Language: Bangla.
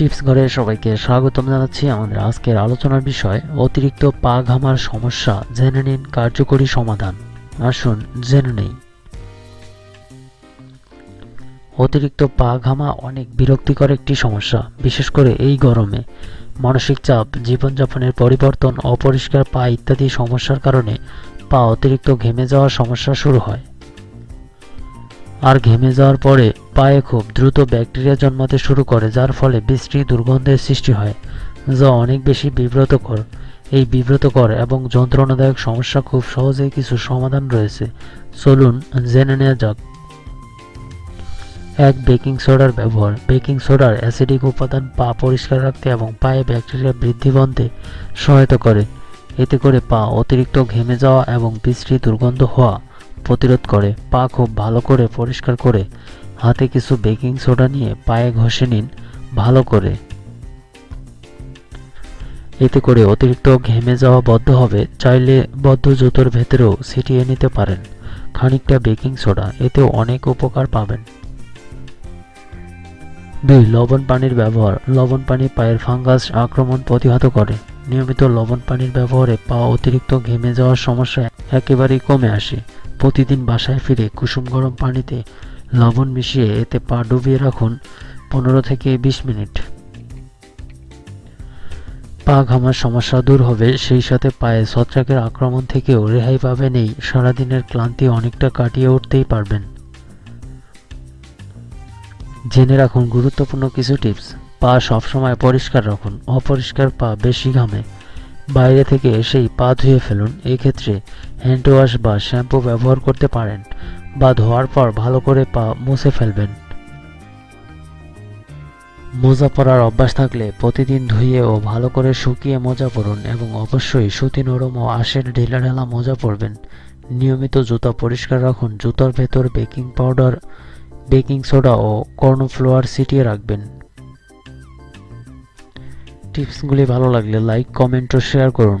টিপস ঘরে সবাইকে স্বাগতম জানাচ্ছি আমাদের আজকের আলোচনার বিষয়, অতিরিক্ত পা ঘামার সমস্যা, জেনে নিন কার্যকরী সমাধান। আসুন, জেনে নেই। অতিরিক্ত পা ঘামা অনেক বিরক্তিকর একটি সমস্যা, বিশেষ করে এই গরমে। মানসিক চাপ, জীবনযাপনের পরিবর্তন, অপরিষ্কার পা ইত্যাদি সমস্যার কারণে পা অতিরিক্ত ঘেমে যাওয়ার সমস্যা শুরু হয়। আর ঘেমে যাওয়ার পরে পায়ে খুব দ্রুত ব্যাকটেরিয়া জন্মাতে শুরু করে, যার ফলে বিশ্রী দুর্গন্ধের সৃষ্টি হয়, যা অনেক বেশি বিব্রতকর। এই বিব্রতকর এবং যন্ত্রণাদায়ক সমস্যা খুব সহজেই কিছু সমাধান রয়েছে। চলুন জেনে নেওয়া যাক। এক বেকিং সোডার ব্যবহার। বেকিং সোডার অ্যাসিডিক উপাদান পা পরিষ্কার রাখতে এবং পায়ে ব্যাকটেরিয়া বৃদ্ধি বন্ধে সহায়তা করে। এতে করে পা অতিরিক্ত ঘেমে যাওয়া এবং বিশ্রী দুর্গন্ধ হওয়া প্রতিরোধ করে। পা খুব ভালো করে পরিষ্কার করে হাতে কিছু বেকিং সোডা নিয়ে পায়ে ঘষে নিন ভালো করে। এতে করে অতিরিক্ত ঘেমে যাওয়া বদ্ধ হবে, চাইলে বদ্ধ জুতোর ভেতরেও ছিটিয়ে নিতে পারেন খানিকটা বেকিং সোডা, এতেও অনেক উপকার পাবেন। দুই, লবণ পানির ব্যবহার। লবণ পানি পায়ের ফাঙ্গাস আক্রমণ প্রতিহত করে। নিয়মিত লবণ পানির ব্যবহারে পা অতিরিক্ত ঘেমে যাওয়ার সমস্যা একেবারেই কমে আসে। প্রতিদিন বাসায় ফিরে কুসুম গরম পানিতে লবণ মিশিয়ে এতে পা ডুবিয়ে রাখুন পনেরো থেকে বিশ মিনিট। পা ঘামার সমস্যা দূর হবে, সেই সাথে পায়ে ছত্রাকের আক্রমণ থেকেও রেহাই পাবেন এই সারাদিনের ক্লান্তি অনেকটা কাটিয়ে উঠতেই পারবেন। জেনে রাখুন গুরুত্বপূর্ণ কিছু টিপস। পা সবসময় পরিষ্কার রাখুন, অপরিষ্কার পা বেশি ঘামে। বাইরে থেকে এসেই পা ধুয়ে ফেলুন, এক্ষেত্রে হ্যান্ড ওয়াশ বা শ্যাম্পু ব্যবহার করতে পারেন বা ধোয়ার পর ভালো করে পা মুছে ফেলবেন। মোজা পরার অভ্যাস থাকলে প্রতিদিন ধুয়ে ও ভালো করে শুকিয়ে মোজা পরুন এবং অবশ্যই সুতি নরম ও আশের ঢিলা ঢালা মোজা পরবেন। নিয়মিত জুতা পরিষ্কার রাখুন, জুতার ভেতর বেকিং পাউডার, বেকিং সোডা ও কর্নফ্লোয়ার ছিটিয়ে রাখবেন। টিপসগুলি ভালো লাগলে লাইক, কমেন্ট ও শেয়ার করুন।